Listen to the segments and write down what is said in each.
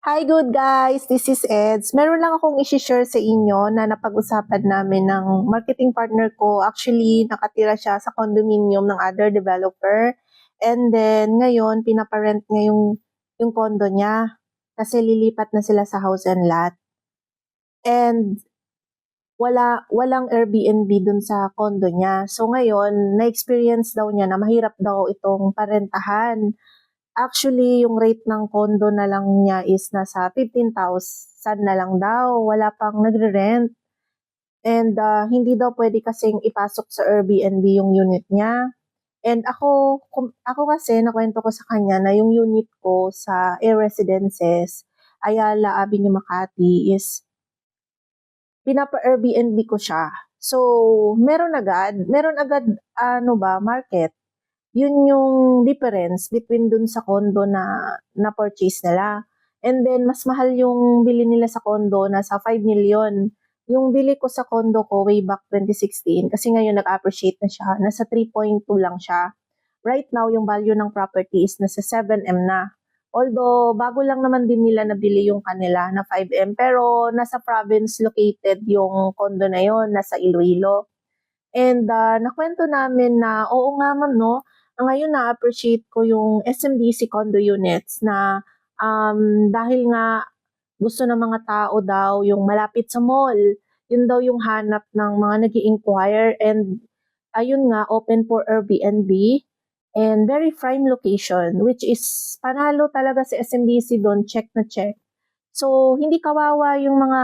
Hi good guys, this is Eds. Meron lang akong i-share sa inyo na napag-usapan namin ng marketing partner ko. Actually, nakatira siya sa condominium ng other developer. And then, ngayon, pinaparent niya yung, yung condo niya. Kasi lilipat na sila sa house and lot. And wala walang Airbnb dun sa condo niya. So ngayon, na-experience daw niya na mahirap daw itong parentahan. Actually, yung rate ng condo na lang niya is nasa 15,000 na lang daw. Wala pang nagre-rent. And ah, hindi daw pwede kasing ipasok sa Airbnb yung unit niya. And ako, ako kasi, nakwento ko sa kanya na yung unit ko sa Air Residences, Ayala Avenue, Makati, is pinapa-Airbnb ko siya. So, meron agad, meron agad, ano ba, market. Yun yung difference between dun sa condo na na-purchase nila. And then, mas mahal yung bili nila sa condo, nasa 5 million. Yung bili ko sa condo ko way back 2016, kasi ngayon nag-appreciate na siya, nasa 3.2 lang siya. Right now, yung value ng property is nasa 7M na. Although, bago lang naman din nila nabili yung kanila na 5M, pero nasa province located yung condo na yon nasa Iloilo. And ah, nakwento namin na, oo nga ma'am, no, ngayon na-appreciate ko yung SMBC condo units na um, dahil nga gusto ng mga tao daw yung malapit sa mall. Yun daw yung hanap ng mga nag inquire and ayun nga, open for Airbnb and very prime location which is panalo talaga sa SMBC doon, check na check. So, hindi kawawa yung mga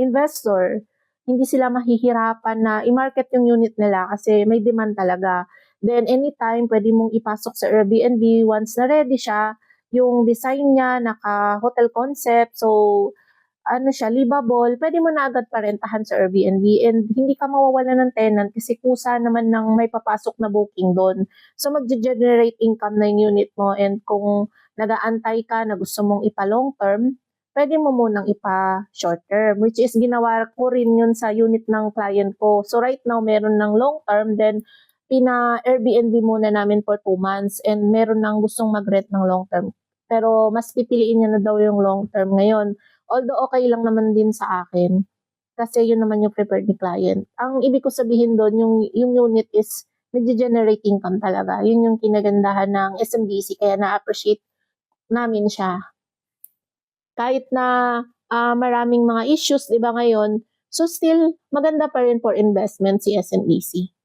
investor. Hindi sila mahihirapan na i-market yung unit nila kasi may demand talaga. Then, anytime, pwede mong ipasok sa Airbnb once na ready siya. Yung design niya, naka-hotel concept. So, ano siya, livable, pwede mo na agad parentahan sa Airbnb and hindi ka mawawala ng tenant kasi kusa naman ng may papasok na booking doon. So, mag-generate income na yung unit mo and kung nag-aantay ka na gusto mong ipa-long term, pwede mo munang ipa-short term, which is ginawa ko rin yun sa unit ng client ko. So, right now, meron ng long term, then pina-Airbnb muna namin for two months and meron nang gustong mag-rent ng long term. Pero mas pipiliin niya na daw yung long term ngayon. Although okay lang naman din sa akin kasi yun naman yung preferred ni client. Ang ibig ko sabihin doon, yung, yung unit is nag-generate income talaga. Yun yung kinagandahan ng SMBC kaya na-appreciate namin siya. Kahit na ah, maraming mga issues, di ba ngayon, so still maganda pa rin for investment si SMBC.